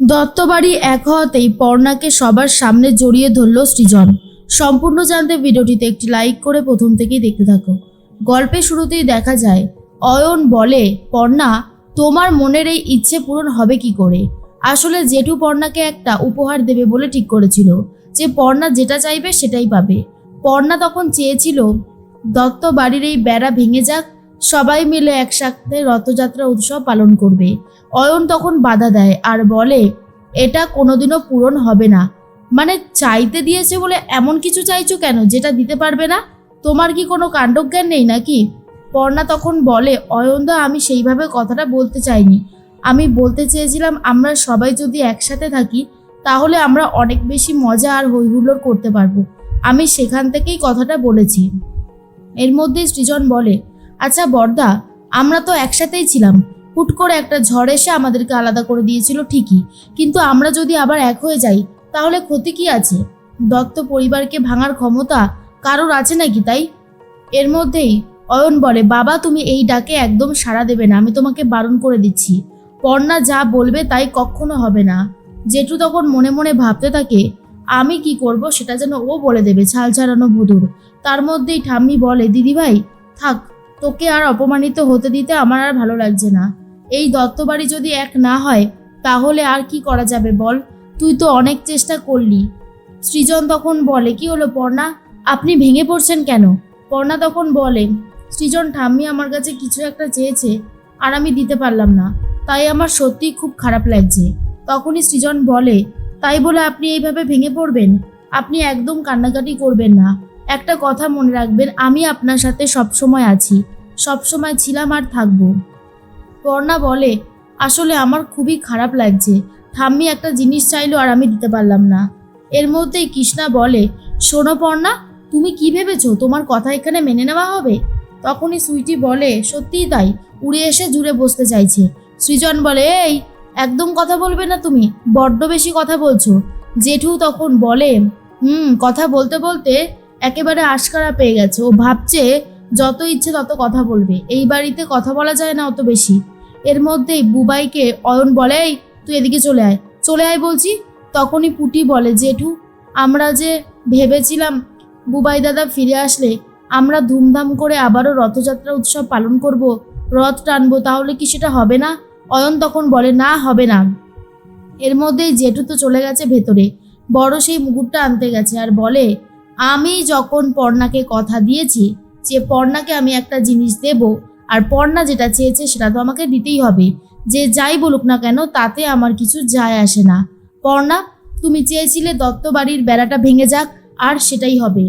দত্তবাড়ি এক হওয়াতেই পর্ণাকে সবার সামনে জড়িয়ে ধরল সৃজন। সম্পূর্ণ জানতে ভিডিওটিতে একটি লাইক করে প্রথম থেকেই দেখতে থাকো। গল্পের শুরুতেই দেখা যায়, অয়ন বলে, পর্ণা, তোমার মনের এই ইচ্ছে পূরণ হবে কি করে? আসলে জেঠু পর্ণাকে একটা উপহার দেবে বলে ঠিক করেছিল। যে পর্ণা যেটা চাইবে সেটাই পাবে। পর্ণা তখন চেয়েছিল দত্ত বাড়ির এই বেড়া ভেঙে যাক সবাই মিলে একসাথে রথযাত্রা উৎসব পালন করবে। অয়ন তখন বাধা দেয় আর বলে, এটা কোনোদিনও পূরণ হবে না। মানে চাইতে দিয়েছে বলে এমন কিছু চাইছো কেন যেটা দিতে পারবে না? তোমার কি কোনো কাণ্ডজ্ঞান নেই নাকি? পর্ণা তখন বলে অয়নদা আমি সেইভাবে কথাটা বলতে চাইনি। আমি বলতে চেয়েছিলাম আমরা সবাই যদি একসাথে থাকি, তাহলে আমরা অনেক বেশি মজা আর হৈহুল্লোড় করতে পারব। আমি সেখান থেকেই কথাটা বলেছি। এর মধ্যেই সৃজন বলে আচ্ছা বর্দা আমরা তো একসাথেই ছিলাম। হুট করে একটা ঝড় এসে আমাদেরকে আলাদা করে দিয়েছিল ঠিকই। কিন্তু আমরা যদি আবার এক হয়ে যাই, তাহলে ক্ষতি কি আছে? দত্ত পরিবারকে ভাঙার ক্ষমতা কারোর আছে নাকি তাই? এর মধ্যেই অয়ন বলে, বাবা, তুমি এই ডাকে একদম সাড়া দেবে না, আমি তোমাকে বারণ করে দিচ্ছি। পর্ণা যা বলবে তাই কখনো হবে না। জেঠু তখন মনে মনে ভাবতে থাকে, আমি কি করব সেটা যেন ও বলে দেবে, ছাল ছাড়ানো ভুদুর তার মধ্যেই ঠাম্মি বলে, দিদিভাই, থাক তোকে আর অপমানিত হতে দিতে আমার আর ভালো লাগছে না। এই দত্তবাড়ি যদি এক না হয়, তাহলে আর কি করা যাবে বল? তুই তো অনেক চেষ্টা করলি। সৃজন তখন বলে, কি হলো পর্ণা? আপনি ভেঙে পড়ছেন কেন? পর্ণা তখন বলে, সৃজন ঠাম্মি আমার কাছে কিছু একটা চেয়েছে আর আমি দিতে পারলাম না। তাই আমার সত্যিই খুব খারাপ লাগছে। তখনই সৃজন বলে, তাই বলে আপনি এইভাবে ভেঙে পড়বেন? আপনি একদম কান্নাকাটি করবেন না। একটা কথা মনে রাখবেন, আমি আপনার সাথে সবসময় আছি। সবসময় ছিলাম আর থাকব। পর্ণা বলে, আসলে আমার খুবই খারাপ লাগছে। ঠাম্মি একটা জিনিস চাইলো আর আমি দিতে পারলাম না। এর মধ্যেই কৃষ্ণা বলে, শোনো পর্ণা তুমি কি ভেবেছো? তোমার কথা এখানে মেনে নেওয়া হবে? তখনই সুইটি বলে, সত্যিই তাই। উড়ে এসে জুড়ে বসতে চাইছে। সৃজন বলে, এই, একদম কথা বলবে না তুমি। বড্ড বেশি কথা বলছো। জেঠু তখন বলে, হুম, কথা বলতে বলতে একেবারে আশকারা পেয়ে গেছে। ও ভাবছে, যত ইচ্ছে তত কথা বলবে। এই বাড়িতে কথা বলা যায় না অত বেশি। এর মধ্যেই বুবাইকে অয়ন বলে তুই এদিকে চলে আয়। চলে আয় বলছি? তখনই পুটি বলে, জেঠু, আমরা যে ভেবেছিলাম বুবাই দাদা ফিরে আসলে, আমরা ধুমধাম করে আবারও রথযাত্রা উৎসব পালন করব, রথ টানবো, তাহলে কি সেটা হবে না? অয়ন তখন বলে, না, হবে না। এর মধ্যেই জেঠু তো চলে গেছে ভেতরে। বড় সেই মুকুটটা আনতে গেছে আর বলে আমি যখন পর্ণাকে কথা দিয়েছি যে, পর্ণাকে আমি একটা জিনিস দেব, আর পর্ণা যেটা চেয়েছে সেটা তো আমাকে দিতেই হবে। যে যাই বলুক না কেন, তাতে আমার কিছু যায় আসে না। পর্ণা, তুমি চেয়েছিলে দত্ত বাড়ির বেড়াটা ভেঙে যাক, আর সেটাই হবে।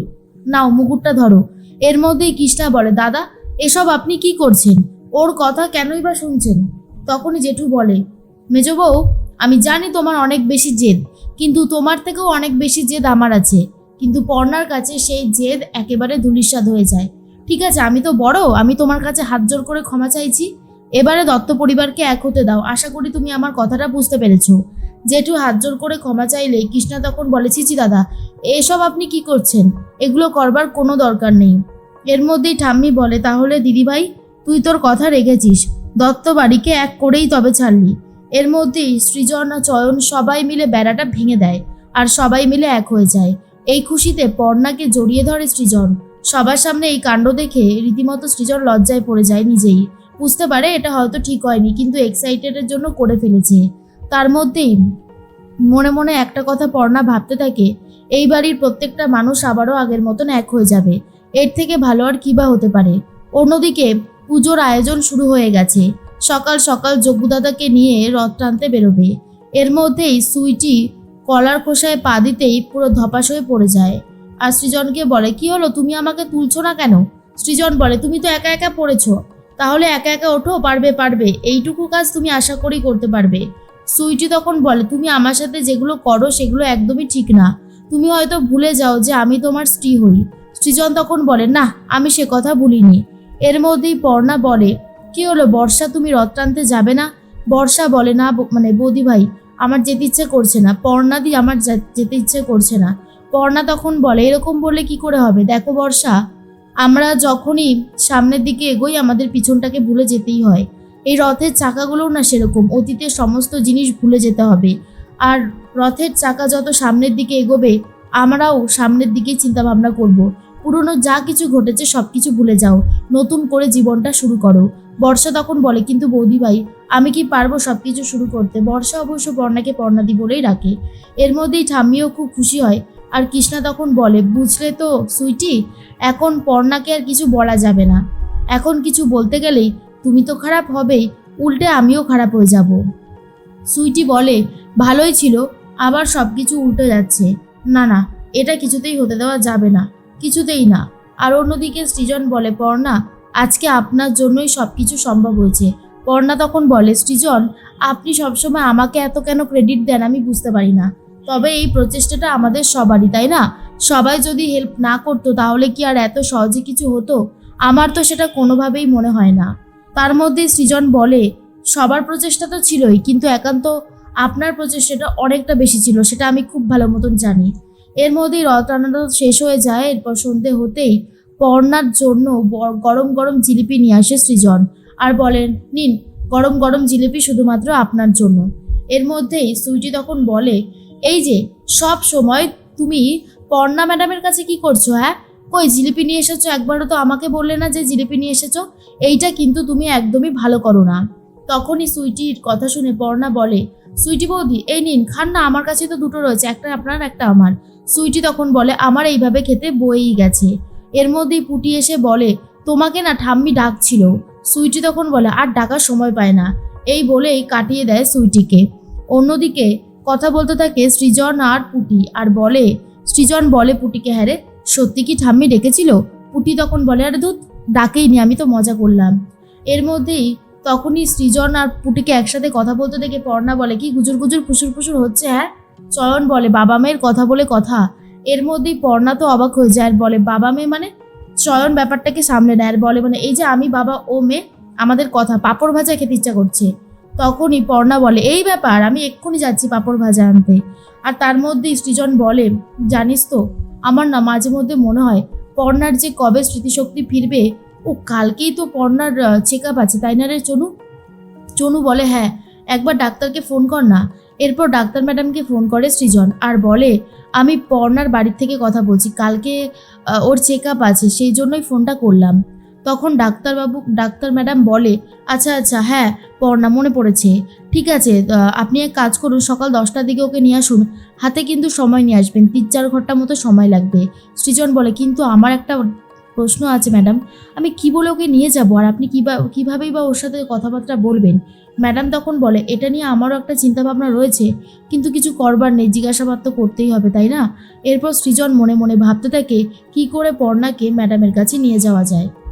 নাও, মুকুটটা ধরো। এর মধ্যেই কৃষ্ণা বলে, দাদা, এসব আপনি কি করছেন? ওর কথা কেনই বা শুনছেন? তখনই জেঠু বলে, মেজ বউ, আমি জানি তোমার অনেক বেশি জেদ, কিন্তু তোমার থেকেও অনেক বেশি জেদ আমার আছে। কিন্তু পর্ণার কাছে সেই জেদ একেবারে ধুলিস্বাদ হয়ে যায়। ঠিক আছে, আমি তো বড়, আমি তোমার কাছে হাত জোর করে ক্ষমা চাইছি। এবারে দত্ত পরিবারকে এক হতে দাও। আশা করি তুমি আমার কথাটা বুঝতে পেরেছ। জেঠু হাত জোর করে ক্ষমা চাইলে কৃষ্ণা তখন বলে চিচি দাদা, এসব আপনি কি করছেন? এগুলো করবার কোনো দরকার নেই। এর মধ্যেই ঠাম্মি বলে, তাহলে দিদিভাই, তুই তোর কথা রেখেছিস। দত্ত বাড়িকে এক করেই তবে ছাড়লি। এর মধ্যেই সৃজন, চয়ন সবাই মিলে বেড়াটা ভেঙে দেয়, আর সবাই মিলে এক হয়ে যায়। এই খুশিতে পর্ণাকে জড়িয়ে ধরে সৃজন। সবার সামনে এই কাণ্ড দেখে রীতিমতো সৃজন লজ্জায় পড়ে যায় নিজেই। বুঝতে পারে এটা হয়তো ঠিক হয়নি, কিন্তু এক্সাইটেডের জন্য করে ফেলেছে। তার মধ্যেই মনে মনে একটা কথা পর্ণা ভাবতে থাকে, এই বাড়ির প্রত্যেকটা মানুষ আবারও আগের মতন এক হয়ে যাবে। এর থেকে ভালো আর কী বা হতে পারে? অন্যদিকে পুজোর আয়োজন শুরু হয়ে গেছে। সকাল সকাল যজ্ঞদাদাকে নিয়ে রথ টানতে বেরোবে। এর মধ্যেই সুইটি কলার খোসায় পা দিতেই পুরো ধপাস হয়ে পড়ে যায়। আর সৃজনকে বলে, কি হলো? তুমি আমাকে তুলছো না কেন? সৃজন বলে, তুমি তো একা একা পড়েছো। তাহলে একা একা ওঠো, পারবে পারবে। এইটুকু কাজ তুমি আশা করি করতে পারবে। সুইটি তখন বলে, তুমি আমার সাথে যেগুলো করো, সেগুলো একদমই ঠিক না। তুমি হয়তো ভুলে যাও যে আমি তোমার স্ত্রী হই। সৃজন তখন বলে, না, আমি সে কথা ভুলিনি। এর মধ্যেই পর্ণা বলে, কি হলো? বর্ষা, তুমি রথ টানতে যাবে না? বর্ষা বলে, না মানে বৌদি ভাই আমার যেতে ইচ্ছে করছে না। পর্ণাদি আমার যেতে ইচ্ছে করছে না। পর্ণা তখন বলে, এরকম বললে কি করে হবে? দেখো বর্ষা, আমরা যখনই সামনের দিকে এগোই, আমাদের পিছনটাকে ভুলে যেতেই হয়। এই রথের চাকাগুলোও না সেরকম। অতীতের সমস্ত জিনিস ভুলে যেতে হবে। আর রথের চাকা যত সামনের দিকে এগোবে, আমরাও সামনের দিকেই চিন্তা ভাবনা করব। পুরনো যা কিছু ঘটেছে সব কিছু ভুলে যাও। নতুন করে জীবনটা শুরু করো। বর্ষা তখন বলে, কিন্তু বৌদি ভাই, আমি কি পারব সব কিছু শুরু করতে? বর্ষা অবশ্য পর্ণাকে পর্ণাদি বলেই রাখে এর মধ্যেই ঠাম্মিও খুব খুশি হয়। আর কৃষ্ণা তখন বলে, বুঝলে তো সুইটি, এখন পর্ণাকে আর কিছু বলা যাবে না। এখন কিছু বলতে গেলেই তুমি তো খারাপ হবেই, উল্টে আমিও খারাপ হয়ে যাব। সুইটি বলে, ভালোই ছিল, আবার সব কিছু উল্টে যাচ্ছে। না না, এটা কিছুতেই হতে দেওয়া যাবে না, কিছুতেই না। আর অন্যদিকে সৃজন বলে, পর্ণা আজকে আপনার জন্যই সব কিছু সম্ভব হয়েছে। পর্ণা তখন বলে, সৃজন, আপনি সবসময় আমাকে এত কেন ক্রেডিট দেন আমি বুঝতে পারি না। তবে এই প্রচেষ্টাটা আমাদের সবারই, তাই না? সবাই যদি হেল্প না করতো তাহলে কি আর এত সহজে কিছু হতো? আমার তো সেটা কোনোভাবেই মনে হয় না। তার মধ্যে সৃজন বলে, সবার প্রচেষ্টা তো ছিলই, কিন্তু একান্ত আপনার প্রচেষ্টাটা অনেকটা বেশি ছিল, সেটা আমি খুব ভালো মতন জানি। এর মধ্যেই রথ রান্নাটা শেষ হয়ে যায়, এরপর সন্ধে হতেই পর্ণার জন্য গরম গরম জিলিপি নিয়ে আসে সৃজন। আর বলেন, নিন, গরম গরম জিলিপি শুধুমাত্র আপনার জন্য। এর মধ্যেই সুইটি তখন বলে, এই যে, সব সময় তুমি পর্ণা ম্যাডামের কাছে কি করছ হ্যাঁ? কই, জিলিপি নিয়ে এসেছ? একবারও তো আমাকে বললে না যে জিলিপি নিয়ে এসেছ? এইটা কিন্তু তুমি একদমই ভালো করো না। তখনই সুইটির কথা শুনে পর্ণা বলে, সুইটি বৌদি, এই নিন, খান না, আমার কাছে তো দুটো রয়েছে, একটা আপনার, একটা আমার। সুইটি তখন বলে, আমার এইভাবে খেতে বয়েই গেছে। এর মধ্যেই পুটি এসে বলে, তোমাকে না ঠাম্মি ডাকছিল। সুইটি তখন বলে, আর ডাকার সময় পায় না। এই বলেই কাটিয়ে দেয় সুইটিকে। অন্যদিকে কথা বলতে থাকে সৃজন আর পুটি আর বলে, সৃজন বলে পুটিকে হ্যাঁ রে, সত্যি কি ঠাম্মি ডেকেছিল? পুটি তখন বলে, আরে দুধ ডাকেইনি, আমি তো মজা করলাম। এর মধ্যেই তখনই সৃজন আর পুটিকে একসাথে কথা বলতে দেখে পর্ণা বলে, কি গুজুর গুজুর, ফুসুর ফুসুর হচ্ছে হ্যাঁ? চয়ন বলে, বাবা মেয়ের কথা বলে কথা। এর মধ্যেই পর্ণা তো অবাক হয়ে যায় আর বলে, বাবা মেয়ে মানে? চয়ন ব্যাপারটাকে সামলে নেয় আর বলে মানে এই যে আমি বাবা ও মেয়ে, আমাদের কথা, পাপড় ভাজা খেতে ইচ্ছা করছে। তখনই পর্ণা বলে, এই ব্যাপার, আমি এক্ষুনি যাচ্ছি পাপড় ভাজা আনতে। আর তার মধ্যেই সৃজন বলে, জানিস তো, আমার না মাঝে মধ্যে মনে হয়, পর্ণার যে কবে স্মৃতিশক্তি ফিরবে, ও কালকেই তো পর্ণার চেক আপ আছে, তাই না রে চনু? চনু বলে হ্যাঁ একবার ডাক্তারকে ফোন কর না এরপর ডাক্তার ম্যাডামকে ফোন করে সৃজন আর বলে, আমি পর্ণার বাড়ির থেকে কথা বলছি, কালকে ওর চেক আপ আছে, সেই জন্যই ফোনটা করলাম। তখন ডাক্তারবাবু, ডাক্তার ম্যাডাম বলে আচ্ছা আচ্ছা হ্যাঁ পর্ণা মনে পড়েছে। ঠিক আছে আপনি এক কাজ করুন, সকাল দশটার দিকে ওকে নিয়ে আসুন। হাতে কিন্তু সময় নিয়ে আসবেন, তিন চার ঘণ্টা মতো সময় লাগবে। সৃজন বলে, কিন্তু আমার একটা প্রশ্ন আছে, ম্যাডাম। আমি কি বলে ওকে নিয়ে যাব? আর আপনি কীভাবে কীভাবেই বা ওর সাথে কথাবার্তা বলবেন? ম্যাডাম তখন বলে, এটা নিয়ে আমারও একটা চিন্তাভাবনা রয়েছে, কিন্তু কিছু করবার নেই, জিজ্ঞাসাবাদ তো করতেই হবে, তাই না? এরপর সৃজন মনে মনে ভাবতে থাকে, কি করে পর্ণাকে ম্যাডামের কাছে নিয়ে যাওয়া যায়।